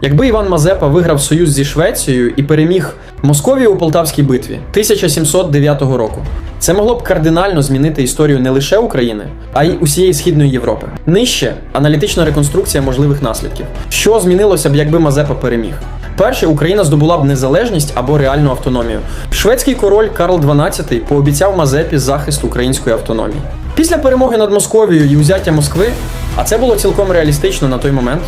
Якби Іван Мазепа виграв союз зі Швецією і переміг Московію у Полтавській битві 1709 року, це могло б кардинально змінити історію не лише України, а й усієї східної Європи. Нижче аналітична реконструкція можливих наслідків. Що змінилося б, якби Мазепа переміг? Перше, Україна здобула б незалежність або реальну автономію. Шведський король Карл XII пообіцяв Мазепі захист української автономії. Після перемоги над Московією і узяття Москви, а це було цілком реалістично на той момент,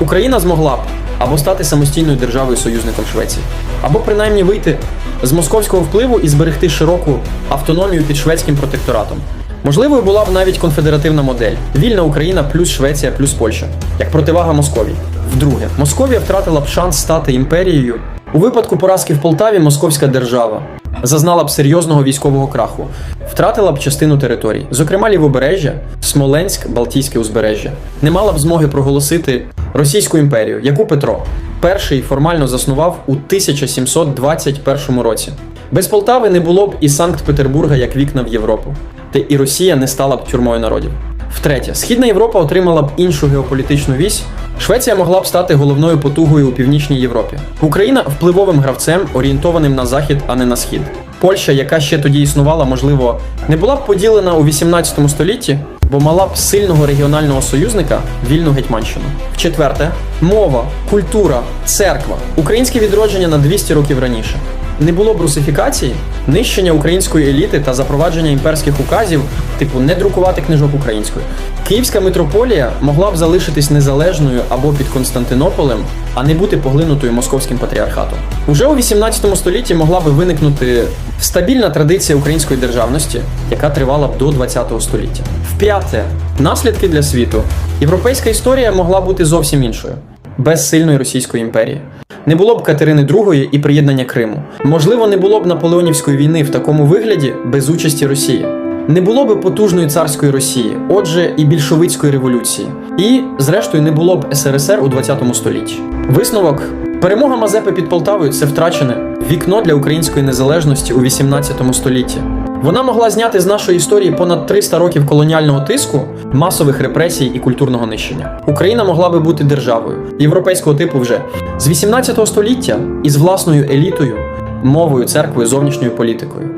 Україна змогла б або стати самостійною державою союзником Швеції, або принаймні вийти з московського впливу і зберегти широку автономію під шведським протекторатом. Можливою була б навіть конфедеративна модель вільна Україна плюс Швеція плюс Польща, як противага Московії. Вдруге, Московія втратила б шанс стати імперією. У випадку поразки в Полтаві Московська держава зазнала б серйозного військового краху, втратила б частину територій, зокрема лівобережжя, Смоленськ, Балтійське узбережжя, не мала б змоги проголосити Російську імперію, яку Петро перший формально заснував у 1721 році. Без Полтави не було б і Санкт-Петербурга як вікна в Європу, де і Росія не стала б тюрмою народів. Втретє, Східна Європа отримала б іншу геополітичну вісь. Швеція могла б стати головною потугою у північній Європі. Україна впливовим гравцем, орієнтованим на захід, а не на схід. Польща, яка ще тоді існувала, можливо, не була б поділена у 18 столітті, бо мала б сильного регіонального союзника вільну гетьманщину. Четверте, мова, культура, церква, українське відродження на 200 років раніше. Не було б русифікації, нищення української еліти та запровадження імперських указів, типу не друкувати книжок українською. Київська митрополія могла б залишитись незалежною або під Константинополем, а не бути поглинутою московським патріархатом. Уже у 18 столітті могла би виникнути стабільна традиція української державності, яка тривала б до 20 століття. В-п'яте, наслідки для світу. Європейська історія могла бути зовсім іншою, без сильної Російської імперії. Не було б Катерини II і приєднання Криму. Можливо, не було б Наполеонівської війни в такому вигляді без участі Росії. Не було б потужної царської Росії, отже, і більшовицької революції. І, зрештою, не було б СРСР у 20 столітті. Висновок: перемога Мазепи під Полтавою це втрачене вікно для української незалежності у 18 столітті. Вона могла зняти з нашої історії понад 300 років колоніального тиску, масових репресій і культурного нищення. Україна могла би бути державою європейського типу вже з 18 століття із власною елітою, мовою, церквою, зовнішньою політикою.